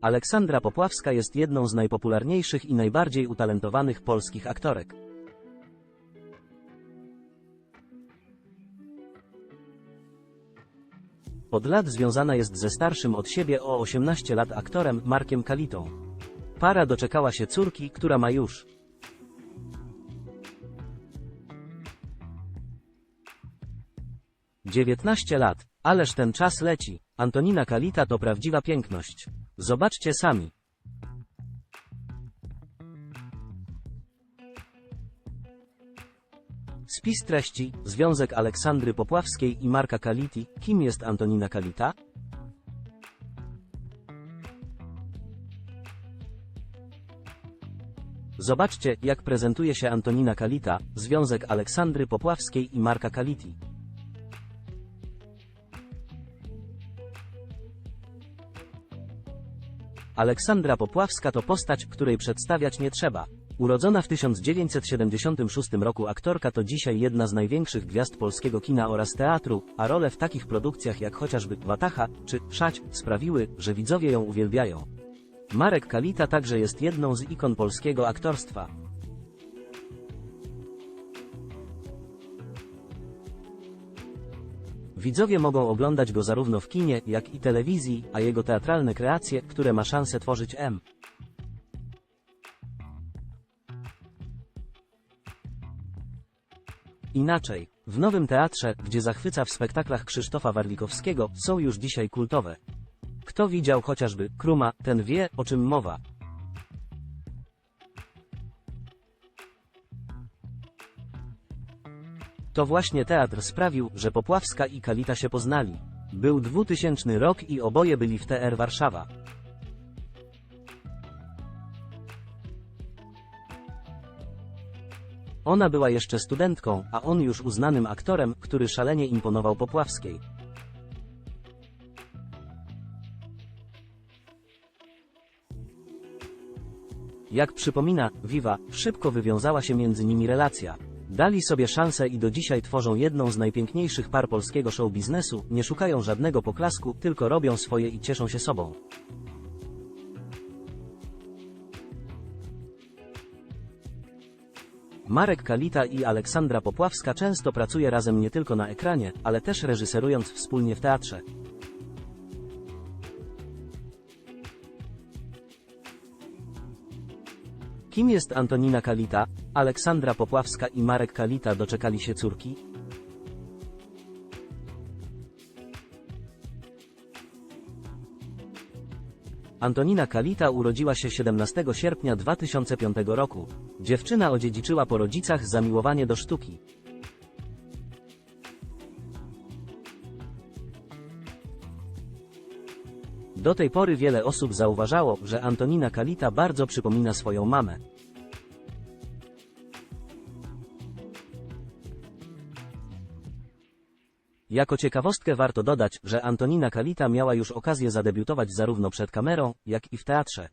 Aleksandra Popławska jest jedną z najpopularniejszych i najbardziej utalentowanych polskich aktorek. Od lat związana jest ze starszym od siebie o 18 lat aktorem Markiem Kalitą. Para doczekała się córki, która ma już 19 lat. Ależ ten czas leci. Antonina Kalita to prawdziwa piękność. Zobaczcie sami. Spis treści, związek Aleksandry Popławskiej i Marka Kaliti. Kim jest Antonina Kalita? Zobaczcie, jak prezentuje się Antonina Kalita, związek Aleksandry Popławskiej i Marka Kaliti. Aleksandra Popławska to postać, której przedstawiać nie trzeba. Urodzona w 1976 roku aktorka to dzisiaj jedna z największych gwiazd polskiego kina oraz teatru, a role w takich produkcjach jak chociażby Watacha czy Szać sprawiły, że widzowie ją uwielbiają. Marek Kalita także jest jedną z ikon polskiego aktorstwa. Widzowie mogą oglądać go zarówno w kinie, jak i telewizji, a jego teatralne kreacje, które ma szansę tworzyć M. Inaczej, w Nowym Teatrze, gdzie zachwyca w spektaklach Krzysztofa Warlikowskiego, są już dzisiaj kultowe. Kto widział chociażby Kruma, ten wie, o czym mowa. To właśnie teatr sprawił, że Popławska i Kalita się poznali. Był 2000 rok i oboje byli w TR Warszawa. Ona była jeszcze studentką, a on już uznanym aktorem, który szalenie imponował Popławskiej. Jak przypomina Viva, szybko wywiązała się między nimi relacja. Dali sobie szansę i do dzisiaj tworzą jedną z najpiękniejszych par polskiego show biznesu, nie szukają żadnego poklasku, tylko robią swoje i cieszą się sobą. Marek Kalita i Aleksandra Popławska często pracuje razem nie tylko na ekranie, ale też reżyserując wspólnie w teatrze. Kim jest Antonina Kalita? Aleksandra Popławska i Marek Kalita doczekali się córki? Antonina Kalita urodziła się 17 sierpnia 2005 roku. Dziewczyna odziedziczyła po rodzicach zamiłowanie do sztuki. Do tej pory wiele osób zauważało, że Antonina Kalita bardzo przypomina swoją mamę. Jako ciekawostkę warto dodać, że Antonina Kalita miała już okazję zadebiutować zarówno przed kamerą, jak i w teatrze.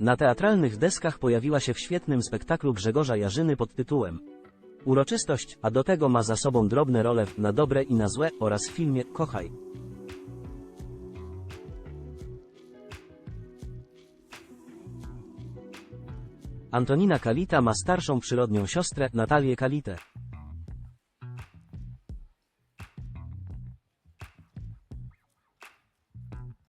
Na teatralnych deskach pojawiła się w świetnym spektaklu Grzegorza Jarzyny pod tytułem Uroczystość, a do tego ma za sobą drobne role w Na dobre i na złe oraz w filmie Kochaj. Antonina Kalita ma starszą przyrodnią siostrę, Natalię Kalitę.